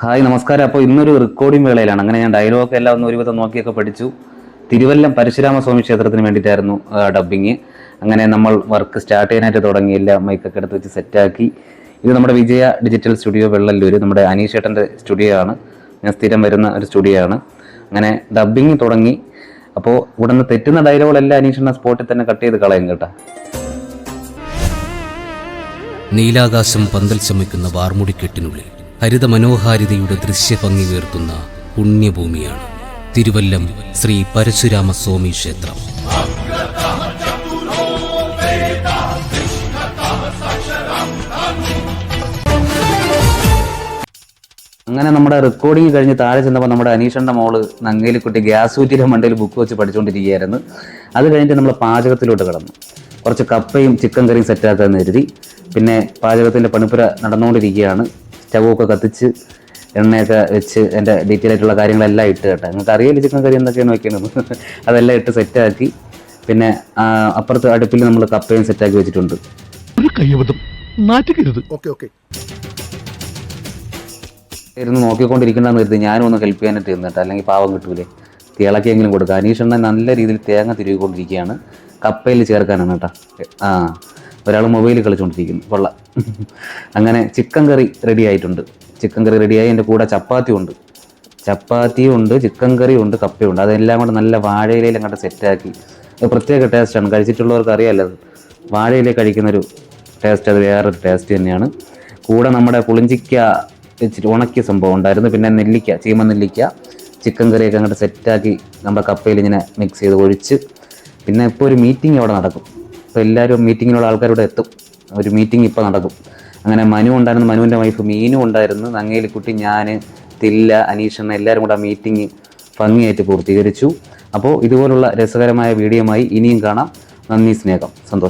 Hi നമസ്കാരം. അപ്പോൾ ഇന്നൊരു റെക്കോർഡിംഗ് വേളയിലാണ്. അങ്ങനെ ഞാൻ ഡയലോഗ് എല്ലാം ഒന്ന് ഒരുവിധം നോക്കിയൊക്കെ പഠിച്ചു. തിരുവല്ലം പരശുരാമ സ്വാമി ക്ഷേത്രത്തിന് വേണ്ടിയിട്ടായിരുന്നു ഡബ്ബിങ് അങ്ങനെ നമ്മൾ വർക്ക് സ്റ്റാർട്ട് ചെയ്യാനായിട്ട് തുടങ്ങിയില്ല. മൈക്കൊക്കെ എടുത്ത് വെച്ച് സെറ്റാക്കി ഇത് നമ്മുടെ വിജയ ഡിജിറ്റൽ സ്റ്റുഡിയോ വെള്ളല്ലൂർ നമ്മുടെ അനീഷ് ഏട്ടന്റെ സ്റ്റുഡിയോ ആണ്. ഞാൻ സ്ഥിരം വരുന്ന ഒരു സ്റ്റുഡിയോ ആണ്. അങ്ങനെ ഡബ്ബിങ് തുടങ്ങി. അപ്പോൾ ഉടനെ തെറ്റുന്ന ഡയലോഗുകളെല്ലാം അനീഷിനെ സ്പോട്ടിൽ തന്നെ കട്ട് ചെയ്ത് കളയും കേട്ടോ. നീലാകാശം പന്തൽ ചമയ്ക്കുന്ന വാർമുടിക്കെട്ടിനുള്ളിൽ ഹരിത മനോഹാരിതയുടെ ദൃശ്യഭംഗി ഉയർത്തുന്ന പുണ്യഭൂമിയാണ് തിരുവല്ലം ശ്രീ പരശുരാമസ്വാമി ക്ഷേത്രം. അങ്ങനെ നമ്മുടെ റെക്കോർഡിങ് കഴിഞ്ഞ് താഴെ ചെന്നപ്പോൾ നമ്മുടെ അനീഷന്റെ മോൾ നങ്ങേലിക്കുട്ടി ഗ്യാസ് ഊറ്റിയുടെ മണ്ടയിൽ ബുക്ക് വെച്ച് പഠിച്ചുകൊണ്ടിരിക്കുകയായിരുന്നു അത് കഴിഞ്ഞിട്ട് നമ്മൾ പാചകത്തിലോട്ട് കടന്നു. കുറച്ച് കപ്പയും ചിക്കൻ കറിയും സെറ്റാക്കാൻ കരുതി. പിന്നെ പാചകത്തിന്റെ പണിപ്പുര നടന്നുകൊണ്ടിരിക്കുകയാണ്. സ്റ്റവൊക്കെ കത്തിച്ച് എണ്ണയൊക്കെ വെച്ച് എന്റെ ഡീറ്റെയിൽ ആയിട്ടുള്ള കാര്യങ്ങളെല്ലാം ഇട്ട് കേട്ടോ. നിങ്ങൾക്ക് അറിയില്ല ചിക്കൻ കറി എന്തൊക്കെയാണ് വെക്കണം അതെല്ലാം ഇട്ട് സെറ്റാക്കി പിന്നെ അപ്പുറത്ത് അടുപ്പിൽ നമ്മൾ കപ്പയും സെറ്റാക്കി വെച്ചിട്ടുണ്ട്. ഒരു കയ്യബദ്ധം. നാറ്റുകരുത് ഓക്കെ ഓക്കെ. ഇരുന്ന് നോക്കിക്കൊണ്ടിരിക്കണ്ടെന്ന് കരുതി ഞാനും ഒന്ന് ഹെൽപ്പ് ചെയ്യാനായിട്ട് ഇരുന്നിട്ട് അല്ലെങ്കിൽ പാവം കിട്ടൂലേ. തിളക്കിയെങ്കിലും കൊടുക്കുക അനീഷ് എണ്ണ നല്ല രീതിയിൽ തേങ്ങ തിരുകിക്കൊണ്ടിരിക്കുകയാണ് കപ്പയിൽ ചേർക്കാനാണ് കേട്ടോ. ആ ഒരാൾ മൊബൈലിൽ കളിച്ചുകൊണ്ടിരിക്കുന്നു കൊള്ളാം. അങ്ങനെ ചിക്കൻ കറി റെഡി ആയിട്ടുണ്ട്. ചിക്കൻ കറി റെഡിയായി എന്റെ കൂടെ ചപ്പാത്തി ഉണ്ട്. ചപ്പാത്തിയും ഉണ്ട് ചിക്കൻ കറിയും ഉണ്ട് കപ്പയും ഉണ്ട്. അതെല്ലാം കൂടെ നല്ല വാഴയിലയിൽ അങ്ങോട്ട് സെറ്റാക്കി പ്രത്യേക ടേസ്റ്റാണ് കഴിച്ചിട്ടുള്ളവർക്ക് അറിയാമല്ലോ വാഴയില കഴിക്കുന്നൊരു ടേസ്റ്റ് അത് വേറൊരു ടേസ്റ്റ് തന്നെയാണ്. കൂടെ നമ്മുടെ പുളിഞ്ചിക്ക വെച്ചിട്ട് ഉണക്കിയ സംഭവം ഉണ്ടായിരുന്നു. പിന്നെ നെല്ലിക്ക ചീമ നെല്ലിക്ക. ചിക്കൻ കറിയൊക്കെ അങ്ങോട്ട് സെറ്റാക്കി നമ്മുടെ കപ്പയിൽ ഇങ്ങനെ മിക്സ് ചെയ്ത് ഒഴിച്ച്. പിന്നെ ഇപ്പോൾ ഒരു മീറ്റിംഗ് അവിടെ നടക്കും. ഇപ്പോൾ എല്ലാവരും മീറ്റിങ്ങിനുള്ള ആൾക്കാരോട് എത്തും. ഒരു മീറ്റിംഗ് ഇപ്പോൾ നടക്കും. അങ്ങനെ മനു ഉണ്ടായിരുന്നു മനുവിന്റെ വൈഫ് മീനും ഉണ്ടായിരുന്നു. നങ്ങേലിക്കുട്ടി ഞാൻ തില്ല അനീഷണ്ണ എല്ലാവരും കൂടെ ആ മീറ്റിംഗ് ഭംഗിയായിട്ട് പൂർത്തീകരിച്ചു. അപ്പോൾ ഇതുപോലുള്ള രസകരമായ വീഡിയോമായി ഇനിയും കാണാം. നന്ദി സ്നേഹം. സന്തോഷം.